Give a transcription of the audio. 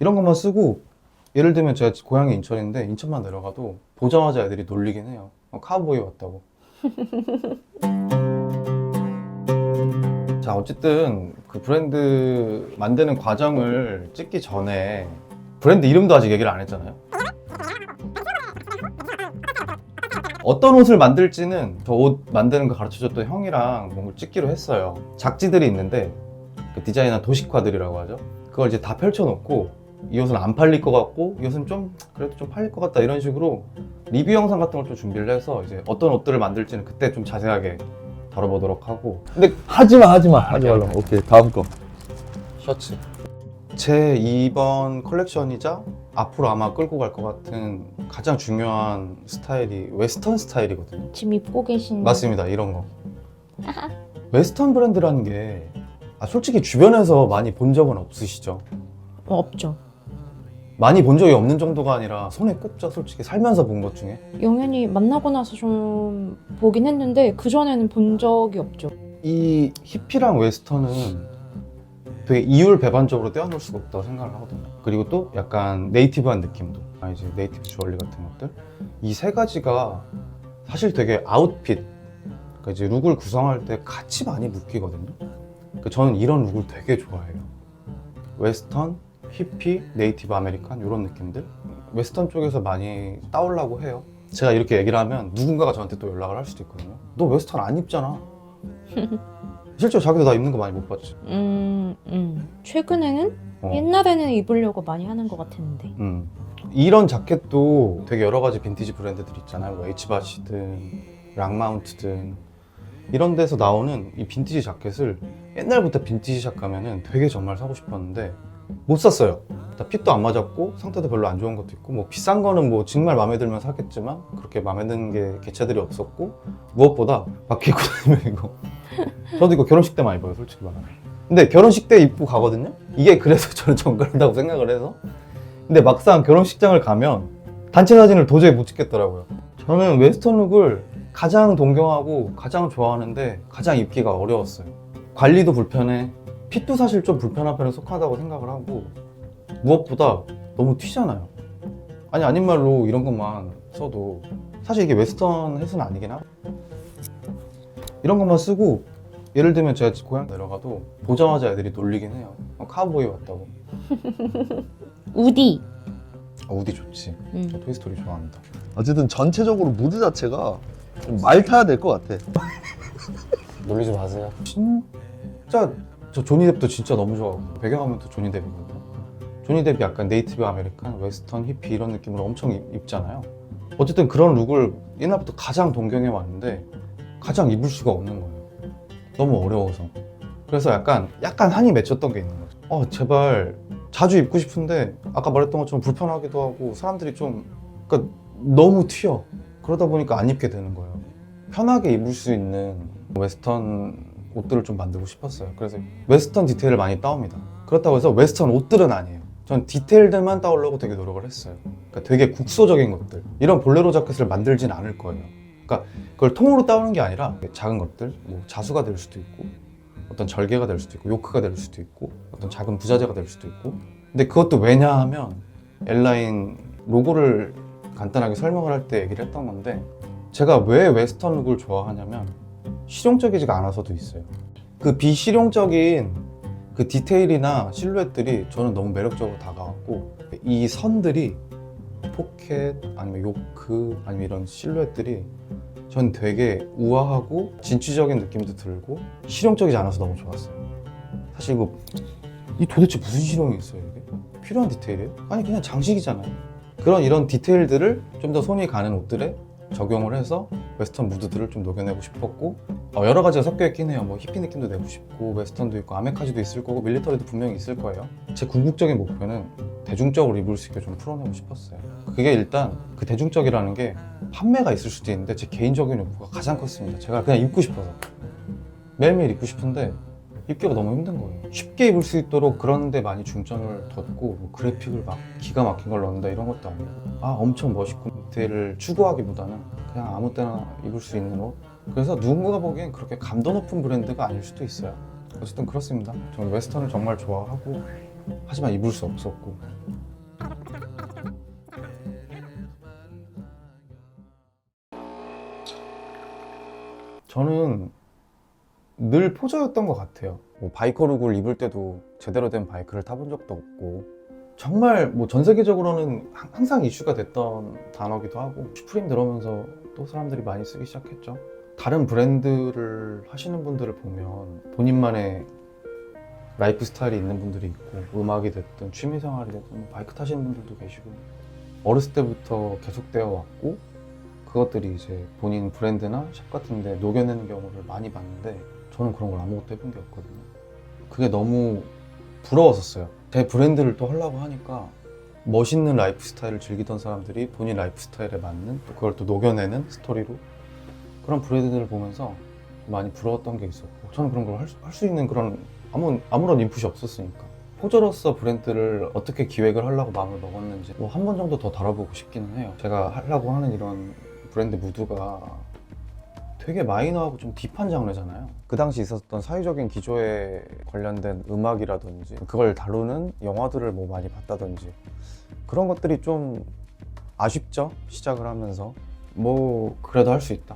이런 것만 쓰고 예를 들면 제가 고향이 인천인데 인천만 내려가도 보자마자 애들이 놀리긴 해요. 어, 카우보이 왔다고. 자 어쨌든 그 브랜드 만드는 과정을 찍기 전에 브랜드 이름도 아직 얘기를 안 했잖아요. 어떤 옷을 만들지는 저 옷 만드는 거 가르쳐줬던 형이랑 뭔가 찍기로 했어요. 작지들이 있는데 그 디자이너 도식화들이라고 하죠. 그걸 이제 다 펼쳐놓고 이 옷은 안 팔릴 것 같고 이 옷은 좀 그래도 좀 팔릴 것 같다 이런 식으로 리뷰 영상 같은 걸 좀 준비를 해서 이제 어떤 옷들을 만들지는 그때 좀 자세하게 다뤄보도록 하고. 근데 하지마 하지마. 하지 말라고. 오케이 다음 거. 셔츠. 제 이번 컬렉션이자 앞으로 아마 끌고 갈 것 같은 가장 중요한 스타일이 웨스턴 스타일이거든요. 지금 입고 계신 맞습니다 이런 거. 웨스턴 브랜드라는 게 아, 솔직히 주변에서 많이 본 적은 없으시죠? 어, 없죠. 많이 본 적이 없는 정도가 아니라 손에 꼽죠 솔직히 살면서 본 것 중에 영현이 만나고 나서 좀 보긴 했는데 그 전에는 본 적이 없죠. 이 히피랑 웨스턴은 되게 이율 배반적으로 떼어놓을 수가 없다고 생각을 하거든요. 그리고 또 약간 네이티브한 느낌도, 아 이제 네이티브 주얼리 같은 것들 이 세 가지가 사실 되게 아웃핏, 그러니까 이제 룩을 구성할 때 같이 많이 묶이거든요. 그러니까 저는 이런 룩을 되게 좋아해요. 웨스턴, 히피, 네이티브 아메리칸 이런 느낌들 웨스턴 쪽에서 많이 따오려고 해요. 제가 이렇게 얘기를 하면 누군가가 저한테 또 연락을 할 수도 있거든요. 너 웨스턴 안 입잖아. 실제로 자기도 나 입는 거 많이 못 봤지. 음, 음. 최근에는 어. 옛날에는 입으려고 많이 하는 것 같았는데. 음. 이런 자켓도 되게 여러 가지 빈티지 브랜드들 있잖아요. 뭐 H바시든 락마운트든 이런 데서 나오는 이 빈티지 자켓을 옛날부터 빈티지 샵 가면은 되게 정말 사고 싶었는데 못 샀어요. 다 핏도 안 맞았고 상태도 별로 안 좋은 것도 있고 뭐 비싼 거는 뭐 정말 마음에 들면 사겠지만 그렇게 마음에 드는 게 개체들이 없었고 무엇보다 밖에 입고 다니면 이거 저도 이거 결혼식 때만 입어요 솔직히 말하면 근데 결혼식 때 입고 가거든요 이게 그래서 저는 정갈하다고 생각을 해서 근데 막상 결혼식장을 가면 단체 사진을 도저히 못 찍겠더라고요. 저는 웨스턴 룩을 가장 동경하고 가장 좋아하는데 가장 입기가 어려웠어요. 관리도 불편해. 핏도 사실 좀 불편한 편에 속하다고 생각을 하고 무엇보다 너무 튀잖아요. 아니 아닌 말로 이런 것만 써도 사실 이게 웨스턴 햇은 아니긴 하고 이런 것만 쓰고 예를 들면 제가 고향 내려가도 보자마자 애들이 놀리긴 해요. 어, 카우보이 왔다고. 우디. 아, 우디 좋지. 음. 저 토이스토리 좋아합니다. 어쨌든 전체적으로 무드 자체가 좀 말 타야 될 것 같아 놀리지 마세요. 진짜 저 조니 뎁도 진짜 너무 좋아하고 배경화면 또 조니 뎁이거든요. 조니 뎁이 약간 네이티브 아메리칸, 웨스턴, 히피 이런 느낌으로 엄청 입- 입잖아요. 어쨌든 그런 룩을 옛날부터 가장 동경해 왔는데 가장 입을 수가 없는 거예요. 너무 어려워서. 그래서 약간 약간 한이 맺혔던 게 있는 거죠. 어 제발 자주 입고 싶은데 아까 말했던 것처럼 불편하기도 하고 사람들이 좀 그러니까 너무 튀어. 그러다 보니까 안 입게 되는 거예요. 편하게 입을 수 있는 웨스턴 옷들을 좀 만들고 싶었어요. 그래서 웨스턴 디테일을 많이 따옵니다. 그렇다고 해서 웨스턴 옷들은 아니에요. 전 디테일들만 따오려고 되게 노력을 했어요. 그러니까 되게 국소적인 것들. 이런 볼레로 자켓을 만들진 않을 거예요. 그러니까 그걸 통으로 따오는 게 아니라 작은 것들, 뭐 자수가 될 수도 있고, 어떤 절개가 될 수도 있고, 요크가 될 수도 있고, 어떤 작은 부자재가 될 수도 있고. 근데 그것도 왜냐하면 엘라인 로고를 간단하게 설명을 할 때 얘기를 했던 건데 제가 왜 웨스턴 룩을 좋아하냐면 실용적이지가 않아서도 있어요. 그 비실용적인 그 디테일이나 실루엣들이 저는 너무 매력적으로 다가왔고 이 선들이 포켓 아니면 요크 아니면 이런 실루엣들이 전 되게 우아하고 진취적인 느낌도 들고 실용적이지 않아서 너무 좋았어요. 사실 이거 이 도대체 무슨 실용이 있어요 이게? 필요한 디테일이에요? 아니 그냥 장식이잖아요. 그런 이런 디테일들을 좀 더 손이 가는 옷들에 적용을 해서 웨스턴 무드들을 좀 녹여내고 싶었고 어, 여러 가지가 섞여 있긴 해요. 뭐 히피 느낌도 내고 싶고 웨스턴도 있고 아메카지도 있을 거고 밀리터리도 분명히 있을 거예요. 제 궁극적인 목표는 대중적으로 입을 수 있게 좀 풀어내고 싶었어요. 그게 일단 그 대중적이라는 게 판매가 있을 수도 있는데 제 개인적인 욕구가 가장 컸습니다. 제가 그냥 입고 싶어서 매일매일 입고 싶은데 입기가 너무 힘든 거예요. 쉽게 입을 수 있도록 그런 데 많이 중점을 뒀고 뭐 그래픽을 막 기가 막힌 걸 넣는다 이런 것도 아니고 아 엄청 멋있고 디테일을 추구하기보다는 그냥 아무 때나 입을 수 있는 옷 그래서 누군가가 보기엔 그렇게 감도 높은 브랜드가 아닐 수도 있어요. 어쨌든 그렇습니다. 저는 웨스턴을 정말 좋아하고 하지만 입을 수 없었고 저는 늘 포저였던 것 같아요. 뭐 바이커 룩을 입을 때도 제대로 된 바이크를 타본 적도 없고 정말 뭐 전 세계적으로는 항- 항상 이슈가 됐던 단어기도 하고 슈프림 들어오면서 또 사람들이 많이 쓰기 시작했죠. 다른 브랜드를 하시는 분들을 보면 본인만의 라이프 스타일이 있는 분들이 있고 음악이 됐든 취미 생활이 됐든 뭐 바이크 타시는 분들도 계시고 어렸을 때부터 계속되어 왔고 그것들이 이제 본인 브랜드나 샵 같은 데 녹여내는 경우를 많이 봤는데 저는 그런 걸 아무것도 해본 게 없거든요. 그게 너무 부러웠었어요. 제 브랜드를 또 하려고 하니까 멋있는 라이프 스타일을 즐기던 사람들이 본인 라이프 스타일에 맞는 또 그걸 또 녹여내는 스토리로 그런 브랜드를 보면서 많이 부러웠던 게 있었고 저는 그런 걸 할 수 있는 그런 아무, 아무런 인풋이 없었으니까. 포저로서 브랜드를 어떻게 기획을 하려고 마음을 먹었는지 뭐 한 번 정도 더 다뤄보고 싶기는 해요. 제가 하려고 하는 이런 브랜드 무드가 되게 마이너하고 좀 딥한 장르잖아요. 그 당시 있었던 사회적인 기조에 관련된 음악이라든지 그걸 다루는 영화들을 뭐 많이 봤다든지 그런 것들이 좀 아쉽죠? 시작을 하면서. 뭐 그래도 할 수 있다